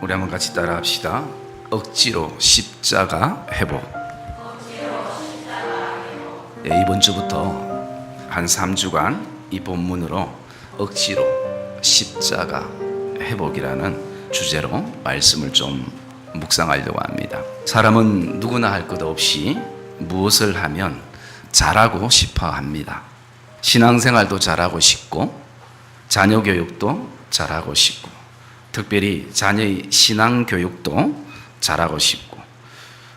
우리 한번 같이 따라 합시다. 억지로 십자가 회복. 예, 이번 주부터 한 3주간 이 본문으로 억지로 십자가 회복이라는 주제로 말씀을 좀 묵상하려고 합니다. 사람은 누구나 할 것 없이 무엇을 하면 잘하고 싶어 합니다. 신앙생활도 잘하고 싶고 자녀 교육도 잘하고 싶고 특별히 자녀의 신앙 교육도 잘하고 싶고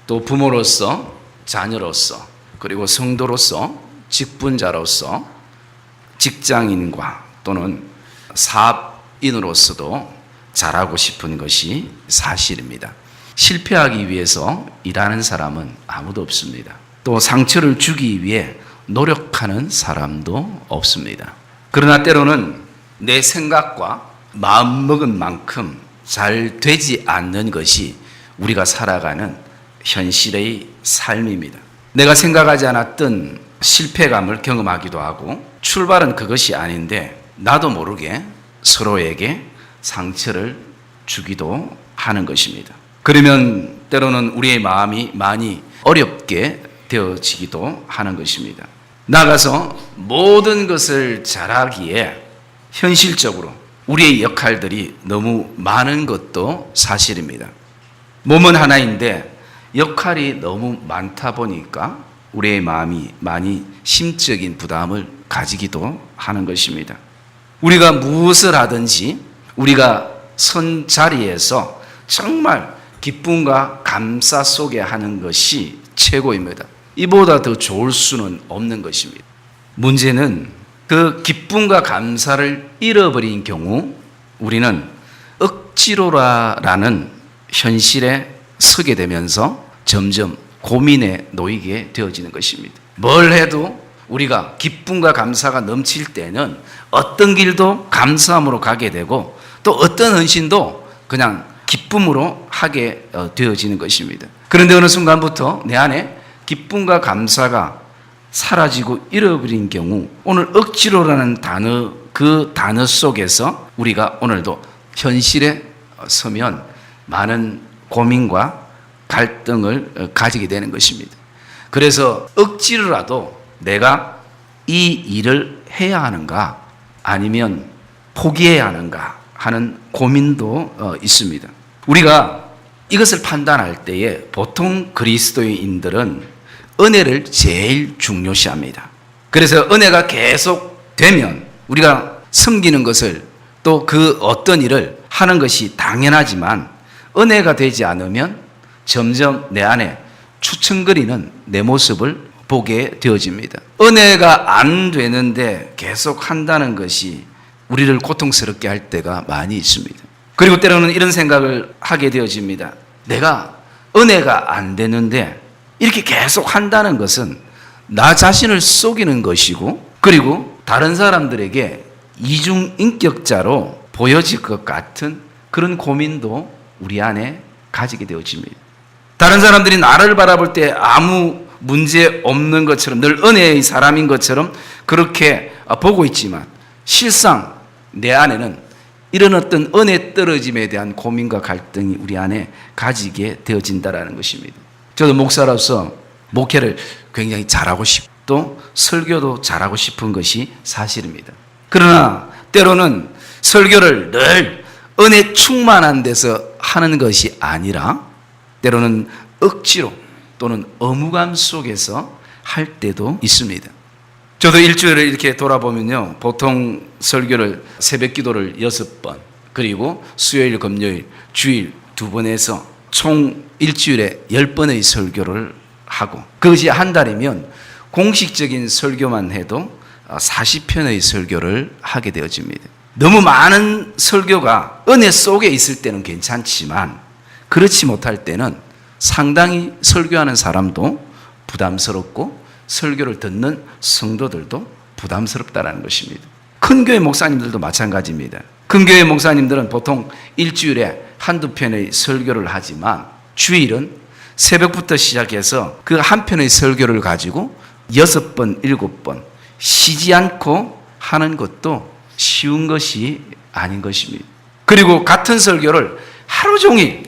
또 부모로서 자녀로서 그리고 성도로서 직분자로서 직장인과 또는 사업인으로서도 잘하고 싶은 것이 사실입니다. 실패하기 위해서 일하는 사람은 아무도 없습니다. 또 상처를 주기 위해 노력하는 사람도 없습니다. 그러나 때로는 내 생각과 마음먹은 만큼 잘 되지 않는 것이 우리가 살아가는 현실의 삶입니다. 내가 생각하지 않았던 실패감을 경험하기도 하고 출발은 그것이 아닌데 나도 모르게 서로에게 상처를 주기도 하는 것입니다. 그러면 때로는 우리의 마음이 많이 어렵게 되어지기도 하는 것입니다. 나가서 모든 것을 잘하기에 현실적으로 우리의 역할들이 너무 많은 것도 사실입니다. 몸은 하나인데 역할이 너무 많다 보니까 우리의 마음이 많이 심적인 부담을 가지기도 하는 것입니다. 우리가 무엇을 하든지 우리가 선 자리에서 정말 기쁨과 감사 속에 하는 것이 최고입니다. 이보다 더 좋을 수는 없는 것입니다. 문제는 그 기쁨과 감사를 잃어버린 경우 우리는 억지로라라는 현실에 서게 되면서 점점 고민에 놓이게 되어지는 것입니다. 뭘 해도 우리가 기쁨과 감사가 넘칠 때는 어떤 길도 감사함으로 가게 되고 또 어떤 헌신도 그냥 기쁨으로 하게 어, 되어지는 것입니다. 그런데 어느 순간부터 내 안에 기쁨과 감사가 사라지고 잃어버린 경우 오늘 억지로라는 단어 그 단어 속에서 우리가 오늘도 현실에 서면 많은 고민과 갈등을 어, 가지게 되는 것입니다. 그래서 억지로라도 내가 이 일을 해야 하는가 아니면 포기해야 하는가 하는 고민도 어, 있습니다. 우리가 이것을 판단할 때에 보통 그리스도인들은 은혜를 제일 중요시합니다. 그래서 은혜가 계속 되면 우리가 섬기는 것을 또 그 어떤 일을 하는 것이 당연하지만 은혜가 되지 않으면 점점 내 안에 추천거리는 내 모습을 보게 되어집니다. 은혜가 안 되는데 계속 한다는 것이 우리를 고통스럽게 할 때가 많이 있습니다. 그리고 때로는 이런 생각을 하게 되어집니다. 내가 은혜가 안 되는데 이렇게 계속 한다는 것은 나 자신을 속이는 것이고 그리고 다른 사람들에게 이중 인격자로 보여질 것 같은 그런 고민도 우리 안에 가지게 되어집니다. 다른 사람들이 나를 바라볼 때 아무 문제 없는 것처럼 늘 은혜의 사람인 것처럼 그렇게 보고 있지만 실상 내 안에는 이런 어떤 은혜 떨어짐에 대한 고민과 갈등이 우리 안에 가지게 되어진다라는 것입니다. 저도 목사로서 목회를 굉장히 잘하고 싶고 설교도 잘하고 싶은 것이 사실입니다. 그러나 때로는 설교를 늘 은혜 충만한 데서 하는 것이 아니라 때로는 억지로 또는 어무감 속에서 할 때도 있습니다. 저도 일주일을 이렇게 돌아보면요. 보통 설교를 새벽 기도를 여섯 번 그리고 수요일, 금요일, 주일 두 번에서 총 일주일에 열 번의 설교를 하고 그것이 한 달이면 공식적인 설교만 해도 40편의 설교를 하게 되어집니다. 너무 많은 설교가 은혜 속에 있을 때는 괜찮지만 그렇지 못할 때는 상당히 설교하는 사람도 부담스럽고 설교를 듣는 성도들도 부담스럽다라는 것입니다. 큰 교회 목사님들도 마찬가지입니다. 큰 교회 목사님들은 보통 일주일에 한두 편의 설교를 하지만 주일은 새벽부터 시작해서 그 한 편의 설교를 가지고 여섯 번, 일곱 번 쉬지 않고 하는 것도 쉬운 것이 아닌 것입니다. 그리고 같은 설교를 하루 종일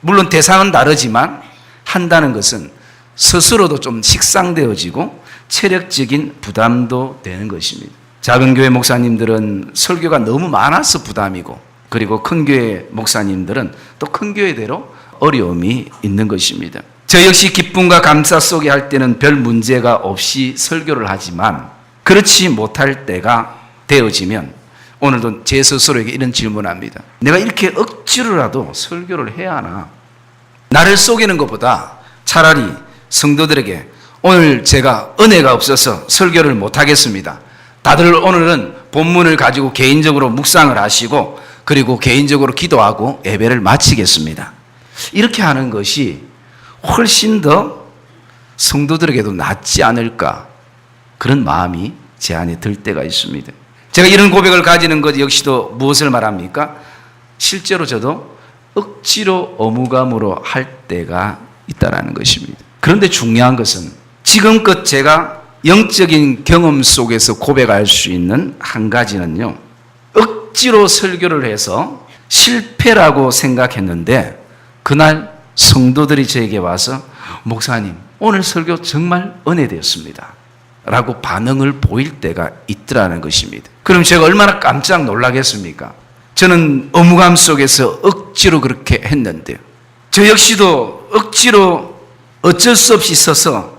물론 대상은 다르지만 한다는 것은 스스로도 좀 식상되어지고 체력적인 부담도 되는 것입니다. 작은 교회 목사님들은 설교가 너무 많아서 부담이고 그리고 큰 교회 목사님들은 또 큰 교회대로 어려움이 있는 것입니다. 저 역시 기쁨과 감사 속에 할 때는 별 문제가 없이 설교를 하지만 그렇지 못할 때가 되어지면 오늘도 제 스스로에게 이런 질문합니다. 내가 이렇게 억지로라도 설교를 해야 하나? 나를 속이는 것보다 차라리 성도들에게 오늘 제가 은혜가 없어서 설교를 못 하겠습니다. 다들 오늘은 본문을 가지고 개인적으로 묵상을 하시고 그리고 개인적으로 기도하고 예배를 마치겠습니다. 이렇게 하는 것이 훨씬 더 성도들에게도 낫지 않을까 그런 마음이 제 안에 들 때가 있습니다. 제가 이런 고백을 가지는 것 역시도 무엇을 말합니까? 실제로 저도 억지로 어무감으로 할 때가 있다라는 것입니다. 그런데 중요한 것은 지금껏 제가 영적인 경험 속에서 고백할 수 있는 한 가지는요. 억지로 설교를 해서 실패라고 생각했는데 그날 성도들이 저에게 와서 목사님 오늘 설교 정말 은혜되었습니다. 라고 반응을 보일 때가 있더라는 것입니다. 그럼 제가 얼마나 깜짝 놀라겠습니까? 저는 어무감 속에서 억지로 그렇게 했는데요. 저 역시도 억지로 어쩔 수 없이 서서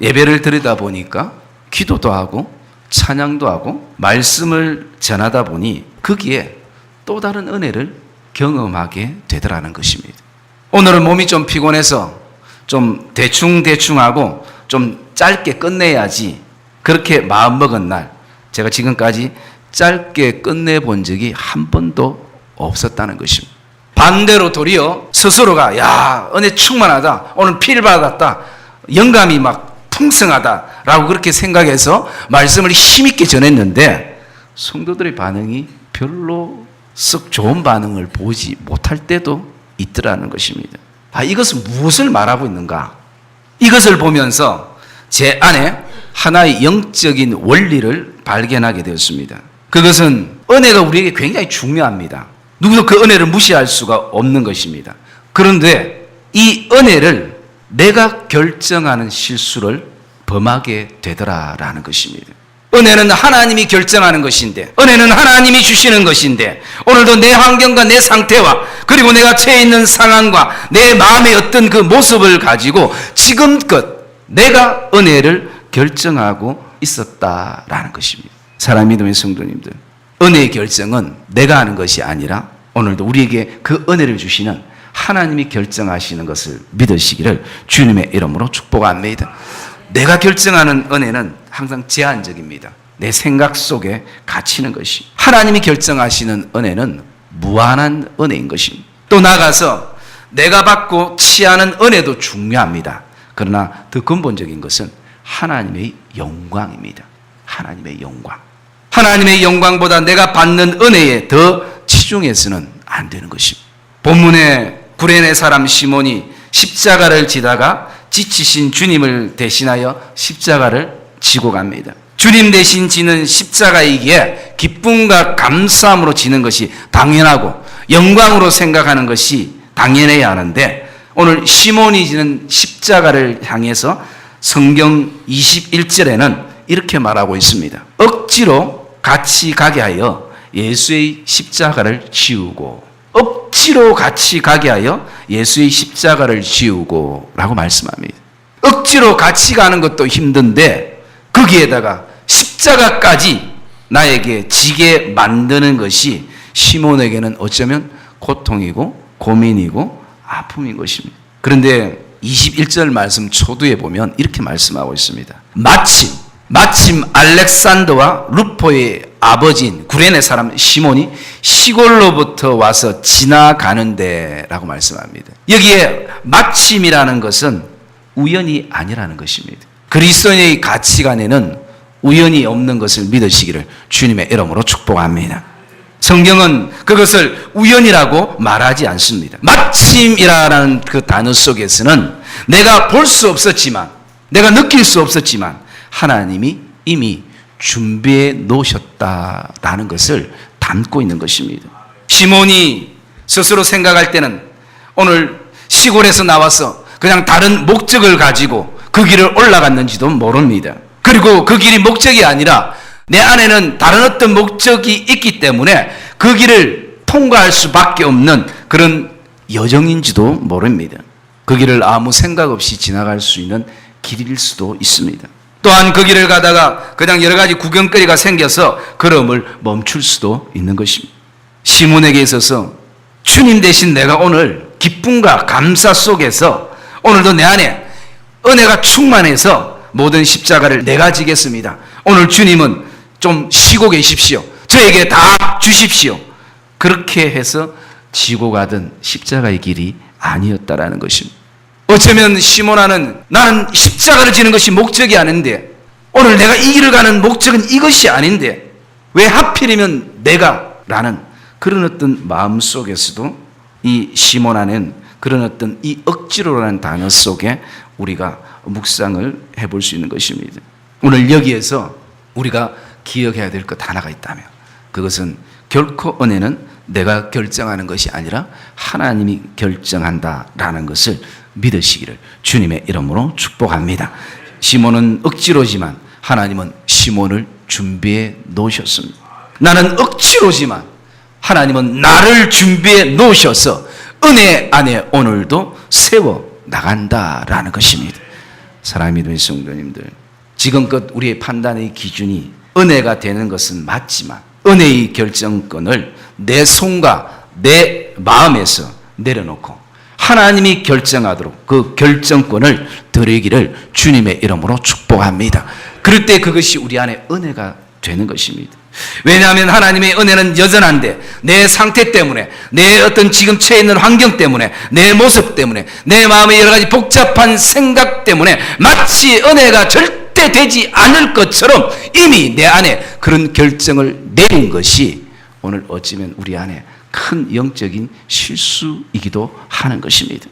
예배를 드리다 보니까 기도도 하고 찬양도 하고 말씀을 전하다 보니 거기에 또 다른 은혜를 경험하게 되더라는 것입니다. 오늘은 몸이 좀 피곤해서 좀 대충대충 하고 좀 짧게 끝내야지 그렇게 마음먹은 날 제가 지금까지 짧게 끝내본 적이 한 번도 없었다는 것입니다. 반대로 도리어 스스로가 야 은혜 충만하다 오늘 피를 받았다 영감이 막 풍성하다라고 그렇게 생각해서 말씀을 힘있게 전했는데 성도들의 반응이 별로 썩 좋은 반응을 보지 못할 때도 있더라는 것입니다. 아 이것은 무엇을 말하고 있는가? 이것을 보면서 제 안에 하나의 영적인 원리를 발견하게 되었습니다. 그것은 은혜가 우리에게 굉장히 중요합니다. 누구도 그 은혜를 무시할 수가 없는 것입니다. 그런데 이 은혜를 내가 결정하는 실수를 범하게 되더라라는 것입니다. 은혜는 하나님이 결정하는 것인데, 은혜는 하나님이 주시는 것인데, 오늘도 내 환경과 내 상태와, 그리고 내가 처해 있는 상황과 내 마음의 어떤 그 모습을 가지고 지금껏 내가 은혜를 결정하고 있었다라는 것입니다. 사랑 믿음의 성도님들, 은혜의 결정은 내가 하는 것이 아니라 오늘도 우리에게 그 은혜를 주시는 하나님이 결정하시는 것을 믿으시기를 주님의 이름으로 축복합니다. 내가 결정하는 은혜는 항상 제한적입니다. 내 생각 속에 갇히는 것이. 하나님이 결정하시는 은혜는 무한한 은혜인 것입니다. 또 나가서 내가 받고 취하는 은혜도 중요합니다. 그러나 더 근본적인 것은 하나님의 영광입니다. 하나님의 영광. 하나님의 영광보다 내가 받는 은혜에 더 치중해서는 안 되는 것입니다. 본문에 구레네 사람 시몬이 십자가를 지다가 지치신 주님을 대신하여 십자가를 지고 갑니다. 주님 대신 지는 십자가이기에 기쁨과 감사함으로 지는 것이 당연하고 영광으로 생각하는 것이 당연해야 하는데 오늘 시몬이 지는 십자가를 향해서 성경 21절에는 이렇게 말하고 있습니다. 억지로 같이 가게 하여 예수의 십자가를 지우고 억지로 같이 가게 하여 예수의 십자가를 지우고 라고 말씀합니다. 억지로 같이 가는 것도 힘든데 거기에다가 십자가까지 나에게 지게 만드는 것이 시몬에게는 어쩌면 고통이고 고민이고 아픔인 것입니다. 그런데 21절 말씀 초두에 보면 이렇게 말씀하고 있습니다. 마침 마침 알렉산더와 루포의 아버지인 구레네 사람 시몬이 시골로부터 와서 지나가는데라고 말씀합니다. 여기에 마침이라는 것은 우연이 아니라는 것입니다. 그리스도인의 가치관에는 우연이 없는 것을 믿으시기를 주님의 이름으로 축복합니다. 성경은 그것을 우연이라고 말하지 않습니다. 마침이라는 그 단어 속에서는 내가 볼 수 없었지만, 내가 느낄 수 없었지만, 하나님이 이미 준비해 놓으셨다라는 것을 담고 있는 것입니다. 시몬이 스스로 생각할 때는 오늘 시골에서 나와서 그냥 다른 목적을 가지고 그 길을 올라갔는지도 모릅니다. 그리고 그 길이 목적이 아니라 내 안에는 다른 어떤 목적이 있기 때문에 그 길을 통과할 수밖에 없는 그런 여정인지도 모릅니다. 그 길을 아무 생각 없이 지나갈 수 있는 길일 수도 있습니다. 또한 그 길을 가다가 그냥 여러 가지 구경거리가 생겨서 걸음을 멈출 수도 있는 것입니다. 시몬에게 있어서 주님 대신 내가 오늘 기쁨과 감사 속에서 오늘도 내 안에 은혜가 충만해서 모든 십자가를 내가 지겠습니다. 오늘 주님은 좀 쉬고 계십시오. 저에게 다 주십시오. 그렇게 해서 지고 가던 십자가의 길이 아니었다라는 것입니다. 어쩌면 시모나는 나는 십자가를 지는 것이 목적이 아닌데 오늘 내가 이 길을 가는 목적은 이것이 아닌데 왜 하필이면 내가 라는 그런 어떤 마음 속에서도 이 시모나는 그런 어떤 이 억지로라는 단어 속에 우리가 묵상을 해볼 수 있는 것입니다. 오늘 여기에서 우리가 기억해야 될 것 하나가 있다면 그것은 결코 은혜는 내가 결정하는 것이 아니라 하나님이 결정한다라는 것을 믿으시기를 주님의 이름으로 축복합니다. 시몬은 억지로지만 하나님은 시몬을 준비해 놓으셨습니다. 나는 억지로지만 하나님은 나를 준비해 놓으셔서 은혜 안에 오늘도 세워 나간다라는 것입니다. 사랑의 믿음의 성도님들, 지금껏 우리의 판단의 기준이 은혜가 되는 것은 맞지만 은혜의 결정권을 내 손과 내 마음에서 내려놓고 하나님이 결정하도록 그 결정권을 드리기를 주님의 이름으로 축복합니다. 그럴 때 그것이 우리 안에 은혜가 되는 것입니다. 왜냐하면 하나님의 은혜는 여전한데 내 상태 때문에 내 어떤 지금 처해 있는 환경 때문에 내 모습 때문에 내 마음의 여러 가지 복잡한 생각 때문에 마치 은혜가 절대 되지 않을 것처럼 이미 내 안에 그런 결정을 내린 것이 오늘 어찌면 우리 안에 큰 영적인 실수이기도 하는 것입니다.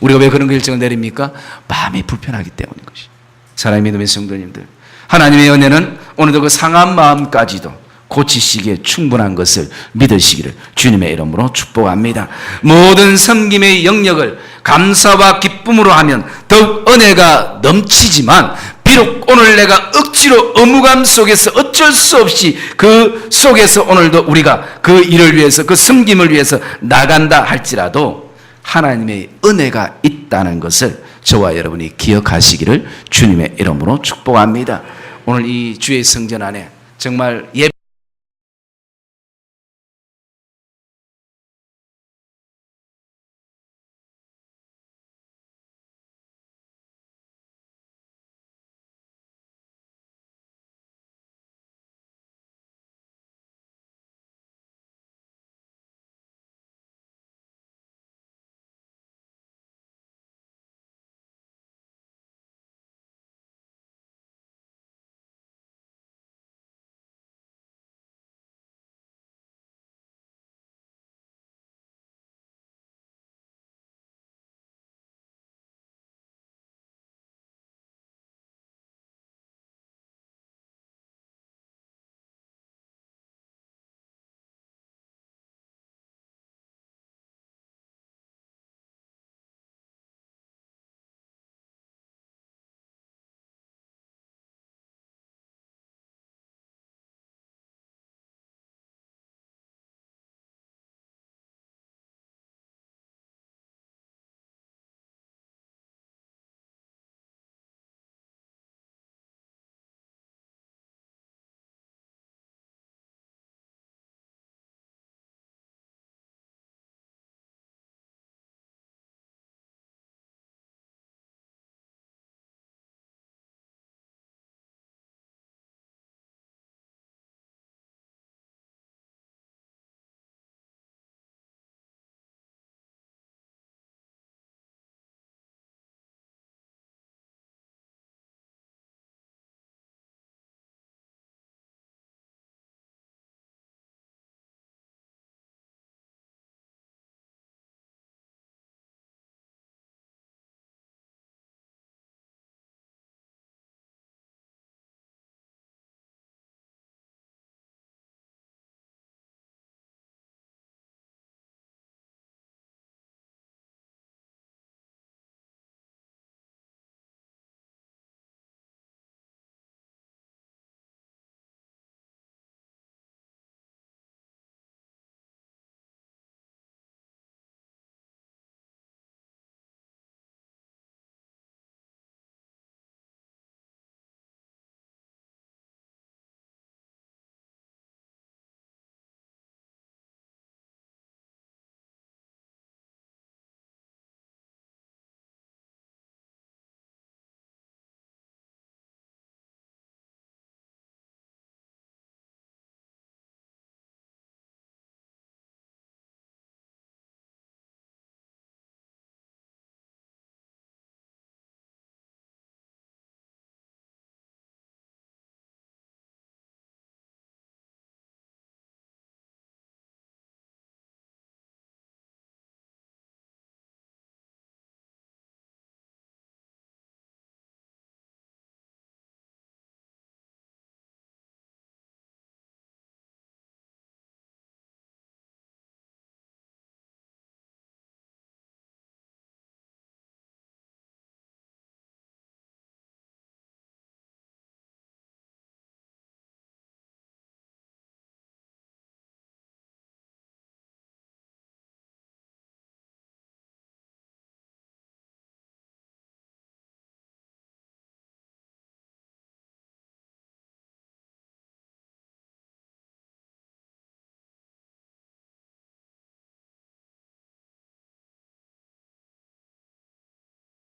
우리가 왜 그런 결정을 내립니까? 마음이 불편하기 때문인 것이. 사랑의 믿음의 성도님들, 하나님의 은혜는 오늘도 그 상한 마음까지도 고치시기에 충분한 것을 믿으시기를 주님의 이름으로 축복합니다. 모든 섬김의 영역을 감사와 기쁨으로 하면 더욱 은혜가 넘치지만 비록 오늘 내가 억지로 의무감 속에서 어쩔 수 없이 그 속에서 오늘도 우리가 그 일을 위해서 그 섬김을 위해서 나간다 할지라도 하나님의 은혜가 있다는 것을 저와 여러분이 기억하시기를 주님의 이름으로 축복합니다. 오늘 이 주의 성전 안에 정말 예